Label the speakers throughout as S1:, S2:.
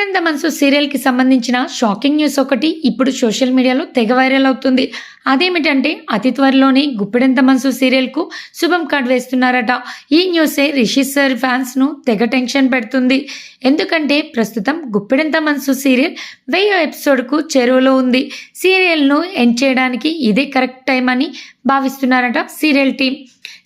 S1: గుప్పెడంత మనసు సీరియల్కి సంబంధించిన shocking news ఒకటి ఇప్పుడు సోషల్ మీడియాలో తెగ వైరల్ అవుతుంది. అదేమిటంటే అతి త్వరలోనే గుప్పెడంత మనసు సీరియల్కు శుభం కార్డ్ వేస్తున్నారట. ఈ న్యూసే రిషి సార్ ఫ్యాన్స్ను తెగ టెన్షన్ పెడుతుంది. ఎందుకంటే ప్రస్తుతం గుప్పెడంత మనసు సీరియల్ వెయ్యి ఎపిసోడ్కు చెరువులో ఉంది. సీరియల్ను ఎండ్ చేయడానికి ఇదే కరెక్ట్ టైం అని భావిస్తున్నారట సీరియల్ టీం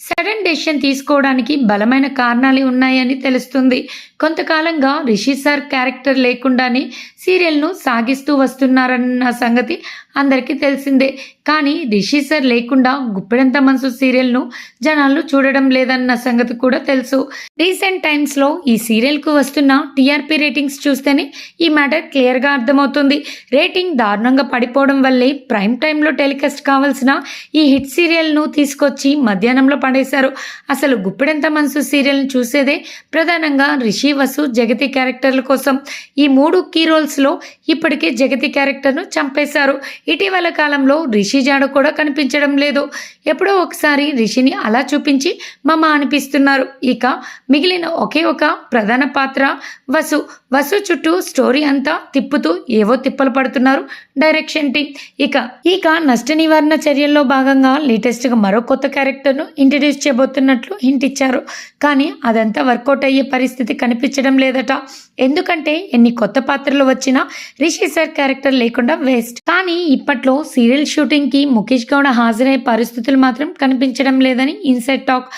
S1: సడన్ డెసిషన్ తీసుకోవడానికి బలమైన కారణాలు ఉన్నాయని తెలుస్తుంది. కొంతకాలంగా రిషి సార్ క్యారెక్టర్ లేకుండానే సీరియల్ను సాగిస్తూ వస్తున్నారన్న సంగతి అందరికీ తెలిసిందే. కానీ రిషి సార్ లేకుండా గుప్పెడంత మనసు సీరియల్ను జనాలు చూడడం లేదన్న సంగతి కూడా తెలుసు. రీసెంట్ టైమ్స్లో ఈ సీరియల్కు వస్తున్న టీఆర్పీ రేటింగ్స్ చూస్తేనే ఈ మ్యాటర్ క్లియర్గా అర్థమవుతుంది. రేటింగ్ దారుణంగా పడిపోవడం వల్లే ప్రైమ్ టైంలో టెలికాస్ట్ కావాల్సిన ఈ హిట్ సీరియల్ను తీసుకొచ్చి మధ్యాహ్నంలో పడేశారు. అసలు గుప్పెడంత మనసు సీరియల్ను చూసేదే ప్రధానంగా రిషి వసు జగతి క్యారెక్టర్ల కోసం. ఈ మూడు కీ రోల్స్లో ఇప్పటికే జగతి క్యారెక్టర్ను చంపేశారు. ఇటీవల కాలంలో రిషి జాడ కూడా కనిపించడం లేదు. ఎప్పుడో ఒకసారి రిషిని అలా చూపించి మమ అనిపిస్తున్నారు. ఇక మిగిలిన ఒకే ఒక ప్రధాన పాత్ర వసు. వసు చుట్టూ స్టోరీ అంతా తిప్పుతూ ఏవో తిప్పలు పడుతున్నారు డైరెక్షన్ టీం. ఇక ఇక నష్ట నివారణ చర్యల్లో భాగంగా లేటెస్ట్గా మరో కొత్త క్యారెక్టర్ను ఇంట్రడ్యూస్ చేయబోతున్నట్లు హింట్ ఇచ్చారు. కానీ అదంతా వర్కౌట్ అయ్యే పరిస్థితి కనిపించడం లేదట. ఎందుకంటే ఎన్ని కొత్త పాత్రలు వచ్చినా రిషి సార్ క్యారెక్టర్ లేకుండా వేస్ట్. కానీ ఇప్పట్లో సీరియల్ షూటింగ్కి ముఖేష్ గౌడ హాజరయ్యే పరిస్థితులు మాత్రం కనిపించడం లేదని ఇన్సైడ్ టాక్.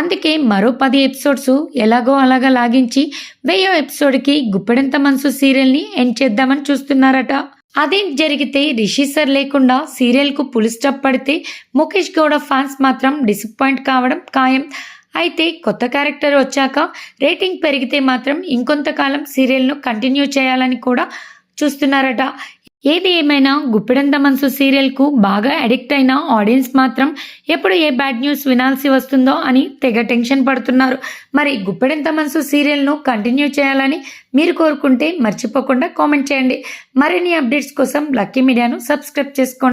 S1: అందుకే మరో పది ఎపిసోడ్స్ ఎలాగో అలాగా లాగించి వెయ్యో ఎపిసోడ్కి గుప్పెడంత మనసు సీరియల్ని ఎండ్ చేద్దామని చూస్తున్నారట. అదేం జరిగితే రిషి సార్ లేకుండా సీరియల్కు పులి స్టాప్ పడితే ముఖేష్ గౌడ ఫ్యాన్స్ మాత్రం డిసప్పాయింట్ కావడం ఖాయం. అయితే కొత్త క్యారెక్టర్ వచ్చాక రేటింగ్ పెరిగితే మాత్రం ఇంకొంతకాలం సీరియల్ను కంటిన్యూ చేయాలని కూడా చూస్తున్నారట. ఏది ఏమైనా గుప్పెడంత మనసు సీరియల్కు బాగా అడిక్ట్ అయిన ఆడియన్స్ మాత్రం ఎప్పుడు ఏ బ్యాడ్ న్యూస్ వినాల్సి వస్తుందో అని తెగ టెన్షన్ పడుతున్నారు. మరి గుప్పెడంత మనసు సీరియల్ను కంటిన్యూ చేయాలని మీరు కోరుకుంటే మర్చిపోకుండా కామెంట్ చేయండి. మరిన్ని అప్డేట్స్ కోసం లక్కీ మీడియాను సబ్స్క్రైబ్ చేసుకోండి.